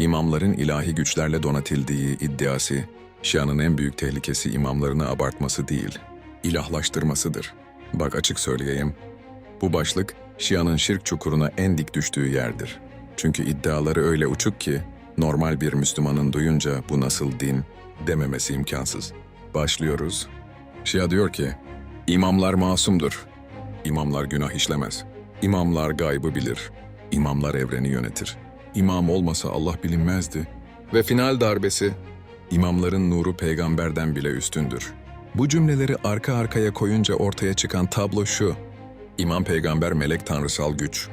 İmamların ilahi güçlerle donatildiği iddiası, Şia'nın en büyük tehlikesi imamlarını abartması değil, ilahlaştırmasıdır. Bak açık söyleyeyim, bu başlık Şia'nın şirk çukuruna en dik düştüğü yerdir. Çünkü iddiaları öyle uçuk ki, normal bir Müslümanın duyunca bu nasıl din dememesi imkansız. Başlıyoruz. Şia diyor ki, imamlar masumdur. İmamlar günah işlemez. İmamlar gaybı bilir. İmamlar evreni yönetir. İmam olmasa Allah bilinmezdi. Ve final darbesi, imamların nuru peygamberden bile üstündür. Bu cümleleri arka arkaya koyunca ortaya çıkan tablo şu. İmam peygamber melek tanrısal güç.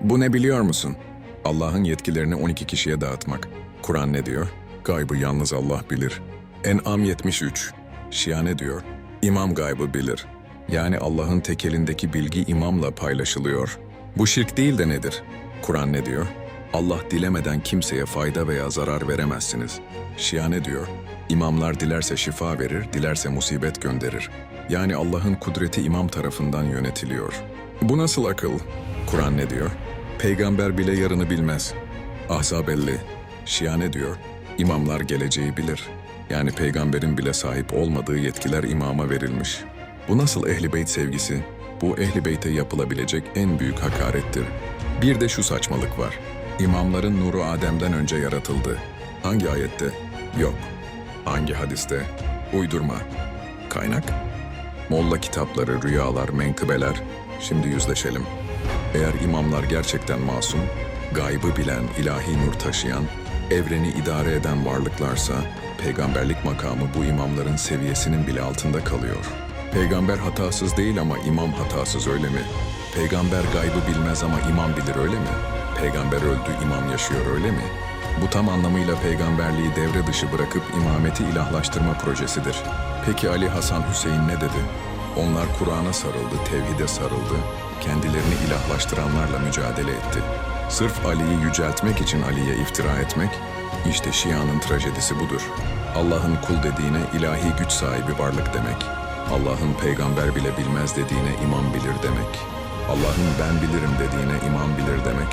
Bu ne biliyor musun? Allah'ın yetkilerini 12 kişiye dağıtmak. Kur'an ne diyor? Gaybı yalnız Allah bilir. En'am 73. Şia ne diyor? İmam gaybı bilir. Yani Allah'ın tek elindeki bilgi imamla paylaşılıyor. Bu şirk değil de nedir? Kur'an ne diyor? Allah dilemeden kimseye fayda veya zarar veremezsiniz. Şia ne diyor? İmamlar dilerse şifa verir, dilerse musibet gönderir. Yani Allah'ın kudreti imam tarafından yönetiliyor. Bu nasıl akıl? Kur'an ne diyor? Peygamber bile yarını bilmez. Ahzab 50. Şia ne diyor? İmamlar geleceği bilir. Yani peygamberin bile sahip olmadığı yetkiler imama verilmiş. Bu nasıl ehli beyt sevgisi? Bu ehli beyte yapılabilecek en büyük hakarettir. Bir de şu saçmalık var. İmamların nuru Adem'den önce yaratıldı. Hangi ayette? Yok. Hangi hadiste? Uydurma. Kaynak? Molla kitapları, rüyalar, menkıbeler. Şimdi yüzleşelim. Eğer imamlar gerçekten masum, gaybı bilen, ilahi nur taşıyan, evreni idare eden varlıklarsa, peygamberlik makamı bu imamların seviyesinin bile altında kalıyor. Peygamber hatasız değil ama imam hatasız öyle mi? Peygamber gaybı bilmez ama imam bilir öyle mi? Peygamber öldü, imam yaşıyor öyle mi? Bu tam anlamıyla peygamberliği devre dışı bırakıp imameti ilahlaştırma projesidir. Peki Ali Hasan Hüseyin ne dedi? Onlar Kur'an'a sarıldı, tevhide sarıldı, kendilerini ilahlaştıranlarla mücadele etti. Sırf Ali'yi yüceltmek için Ali'ye iftira etmek, işte Şia'nın trajedisi budur. Allah'ın kul dediğine ilahi güç sahibi varlık demek. Allah'ın peygamber bile bilmez dediğine imam bilir demek. Allah'ın ben bilirim dediğine imam bilir demek.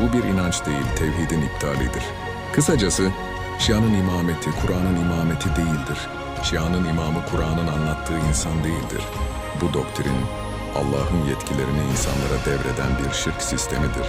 Bu bir inanç değil, tevhidin iptalidir. Kısacası, Şia'nın imameti Kur'an'ın imameti değildir. Şia'nın imamı Kur'an'ın anlattığı insan değildir. Bu doktrin, Allah'ın yetkilerini insanlara devreden bir şirk sistemidir.